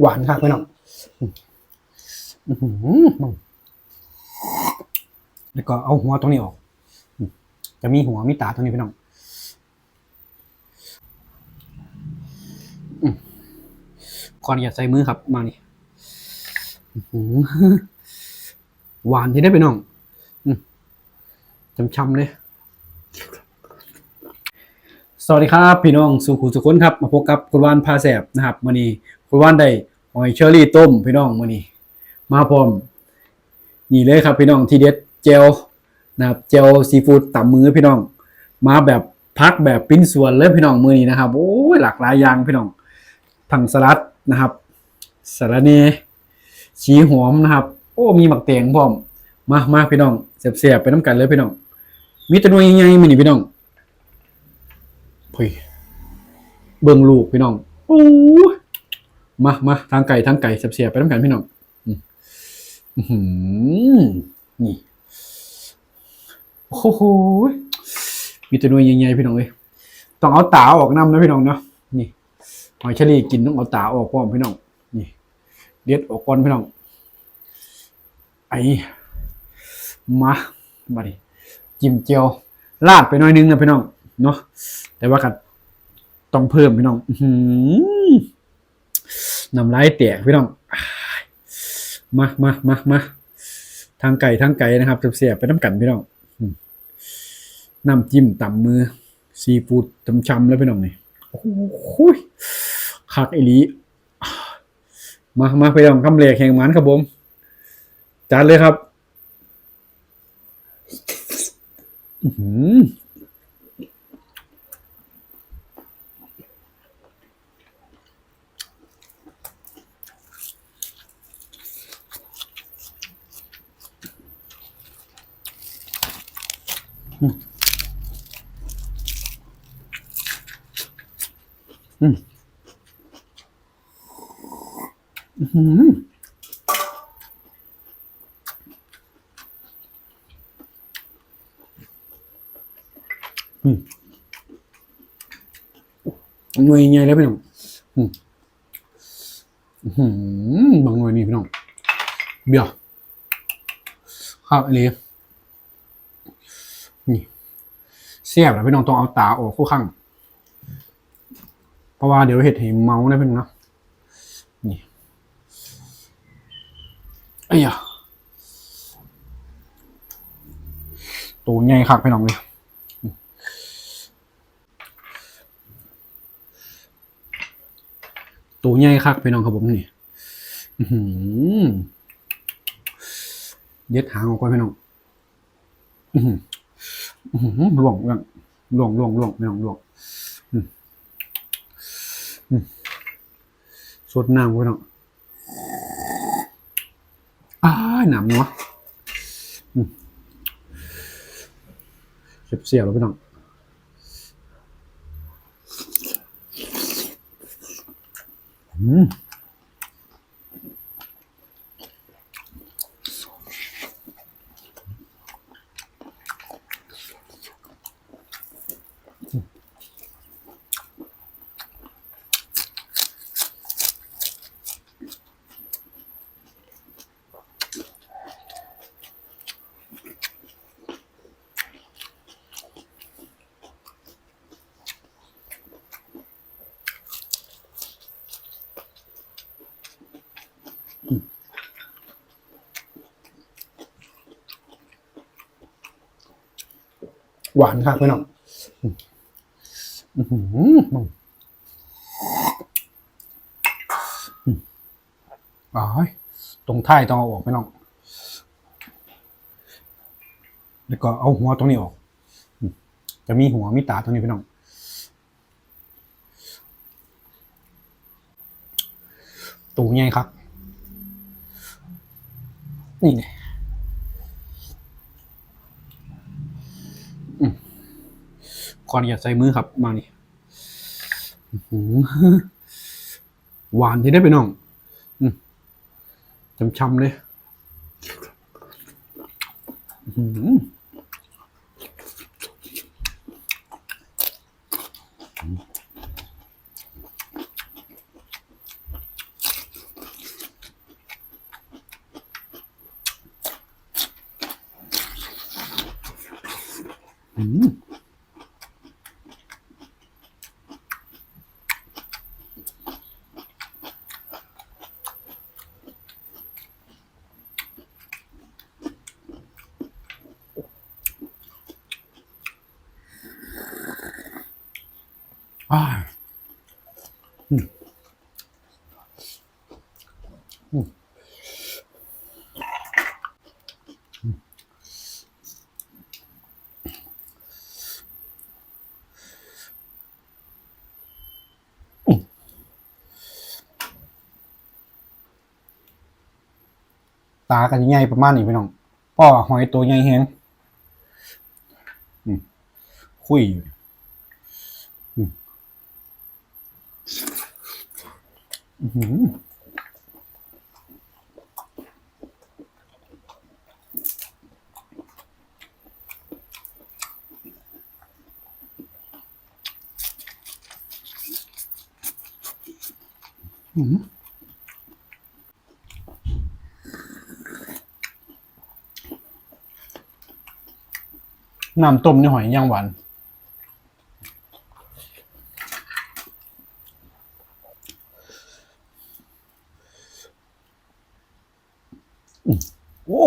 หวานครับพี่น้องอื้อแล้วก็เอาหัวตรงนี้ออก จะมีหัวมีตาตรงนี้พี่น้องขออนุญาตใส่มือครับ มานี่อื้อหือหวานที่ได้พี่น้องช้ำๆเลย สวัสดีครับ พี่น้องสุขุสุขนครับ มาพบกับคุณวานพาแสบนะครับมื้อนี้คุณวานได้ หอยเชอรี่ต้มพี่น้องมื้อนี้มาพร้อม นี่เลยครับพี่น้องที่เด็ดเจลนะครับเจลซีฟู้ดต่ำมือพี่น้อง มาแบบพักแบบปิ้นส่วนเลยพี่น้องมื้อนี้นะครับโอ้ยหลากหลายอย่างพี่น้องทั้งสลัดนะครับสารเนชีหอมนะครับ โอ้มีหมักเตียงพร้อมมามาพี่น้องเสียบๆไปน้ำกันเลยพี่น้อง มีตัวหน่วยใหญ่ๆมื้อนี้พี่น้องเฮ้ยเบิ่งลูกพี่น้องโอ้ มามาทางไก่ทางไก่เสียบๆไปน้ำกันพี่น้องอือหือนี่โอ้โหมีตัวหน่วยใหญ่ๆพี่น้องเลยต้องเอาตาออกน้ำนะพี่น้องเนาะนี่หอยเชอรี่กินต้องเอาตาออกพร้อมพี่น้องนี่เด็ดออกก่อนพี่น้องไอ้มามาดิจิ้มเจียวลาดไปหน่อยนึงนะพี่น้องเนาะแต่ว่ากัดต้องเพิ่มพี่น้อง อือหือ น้ำลายแตกพี่น้องมามามามาทางไก่ทางไก่นะครับเสียบไปน้ำกันพี่น้องน้ำจิ้มต่ำมือ ซีฟูดช้ำๆแล้วพี่น้องนี่โอ้โหคักอีหลีมามาพี่น้องคำแรกแห่งหมันครับผมจัดเลยครับ อื อื้อหือหน่วยใหญ่แล้วพี่น้องอืมบางหน่วยนี่พี่น้อง เบี้ยครับอันนี้นี่เสียบแล้วพี่น้องต้องเอาตาออกคู่ข้าง เพราะว่าเดี๋ยวเห็ดให้เมานะพี่น้องนะนี่ ไอ้ยะตัวใหญ่คักพี่น้องเลยตัวใหญ่คักพี่น้องครับผมนี่เด็ดหางออกก่อนพี่น้องอื้อหืออื้อหือหลวงหลวงหลวงหลวงพี่น้องหลวงสดน้ำพี่น้องอ้าย หนำเนาะอืมเสียบๆแล้วพี่น้องอืม หวานครับพี่น้องอ๋อตรงท้ายต้องเอาออกพี่น้อง แล้วก็เอาหัวตรงนี้ออก จะมีหัวมีตาตรงนี้พี่น้องตูใหญ่ครับ นี่เนี่ย ก่อนอย่าใส่มือครับมานี่หวานที่ได้ไปน้องช้ำๆเลยอืม ตากันใหญ่ประมาณนี้พี่น้องป้อหอยตัวใหญ่แฮงคุยอยู่อืมอื้อหืออื้อหือ น้ำต้มในหอยย่างหวาน โอ้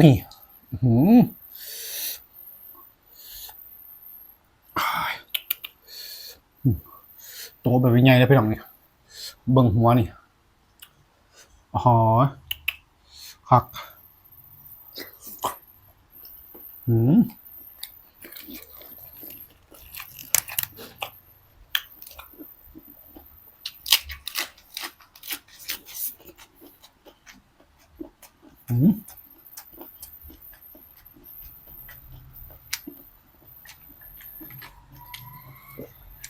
นี่หืมตัวแบบใหญ่เลยพี่น้องเนี่ย เบิ่งหัวนี่อ๋อคักอืมอืม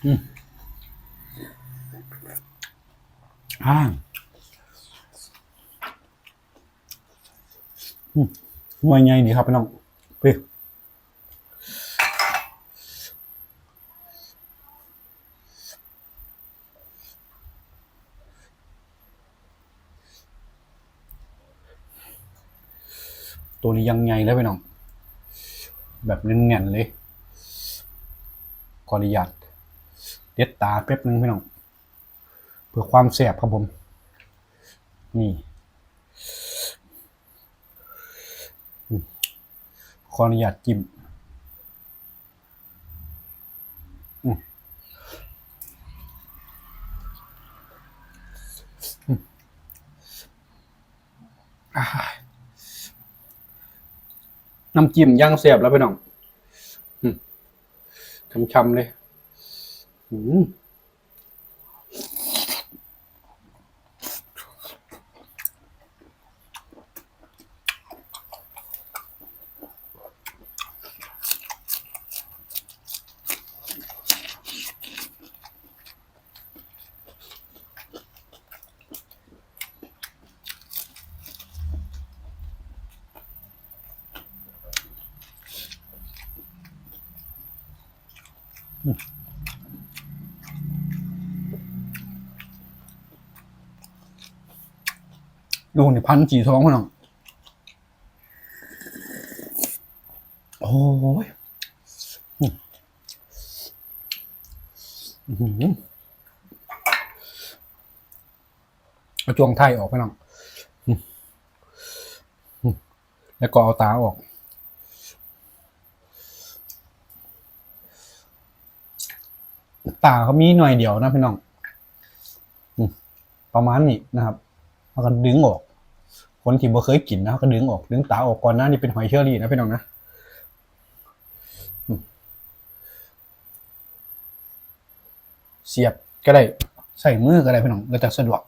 อืม อ่าอืมหน่วยใหญ่ดีครับพี่น้องไปตัวนี้ยังไงแล้วพี่น้อง แบบแน่นๆเลยขออนุญาตเด็ดตาแป๊บนึงพี่น้อง พื่อความแสบครับผม นี่ ขออนุญาตจิ้มอืมอ่าน้ำจิ้มย่างเสียบแล้วพี่น้องอืมช้ำๆเลย อืม ดูนี่พันจีท้องพี่น้อง โอ้ยอืมอื้อหือเอาจวงไทยออกพี่น้อง แล้วก็เอาตาออก ตาเขามีหน่อยเดียวนะพี่น้องประมาณนี้นะครับแล้วก็ดึงออก คนที่บ่เคยกินนะเขาก็ดึงออก ดึงตาออกก่อนหน้านี่เป็นหอยเชอรี่นะพี่น้องนะเสียบก็ได้ใส่มือก็ได้พี่น้องก็จะสะดวก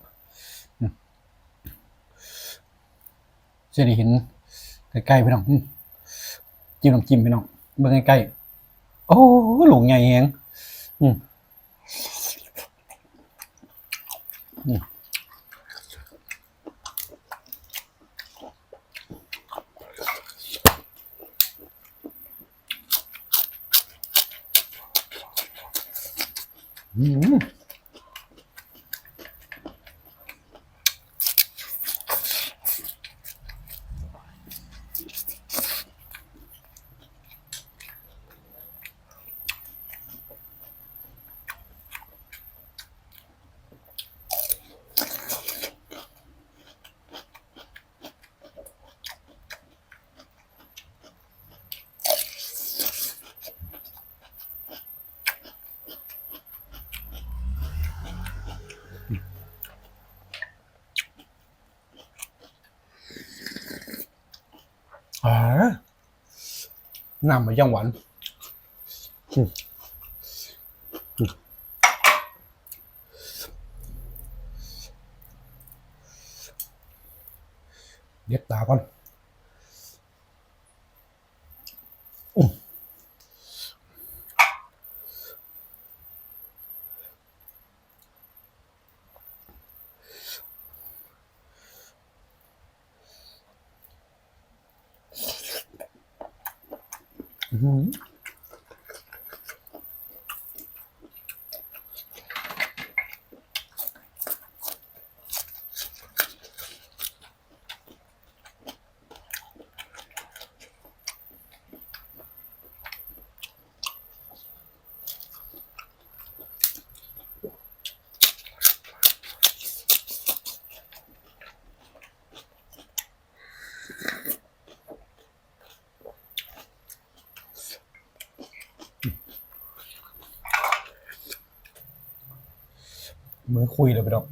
จะได้เห็นใกล้ๆพี่น้องจิ้มน้ำจิ้มพี่น้องเบิ่งใกล้ๆโอ้หลงใหญ่แฮงอืม อืมอื มน้ำมันยังหวานอืมอืมเด็ดตาก่อนอืม อื้ มือคุยเลยไปดอก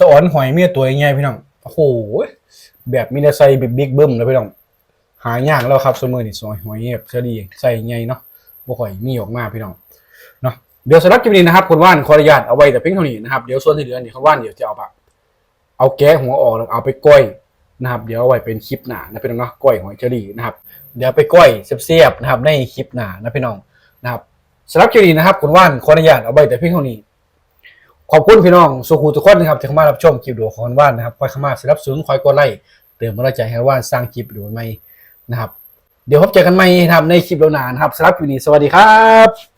สอนหอยเมียตัวใหญ่พี่น้อง โอ้โห แบบมีแต่ใส่แบบบิ๊กเบิ้มเลยพี่น้อง หายากแล้วครับสมือนี่ซอยหอยแบบเชอดีใส่ใหญ่เนาะบ่ค่อยมีออกมาพี่น้อง เนาะ เดี๋ยวสำหรับคลิปนี้นะครับคุณว่านขออนุญาตเอาไว้แต่เพียงเท่านี้นะครับ เดี๋ยวส่วนที่เหลือนี่คุณว่านเดี๋ยวจะเอาไปเอาแก้หัวออกแล้วเอาไปก้อย นะครับเดี๋ยวเอาไว้เป็นคลิปหน้านะพี่น้องเนาะก้อยหอยเชอรี่นะครับเดี๋ยวไปก้อยเสียบๆนะครับในคลิปหน้านะพี่น้องนะครับสำหรับคลิปนี้นะครับคุณว่านขออนุญาตเอาไว้แต่เพียงเท่านี้ขอบคุณพี่น้องสุขูทุกคนนะครับที่เข้ามารับชมคลิปดูของคุณว่านนะครับคอยเข้ามาสนับสนุนคอยกดไลค์เติมกำลังใจให้ว่านสร้างคลิปดูใหม่นะครับ เดี๋ยวพบเจอกันใหม่นะครับในคลิปเราหนานะครับสำหรับคลิปนี้สวัสดีครับ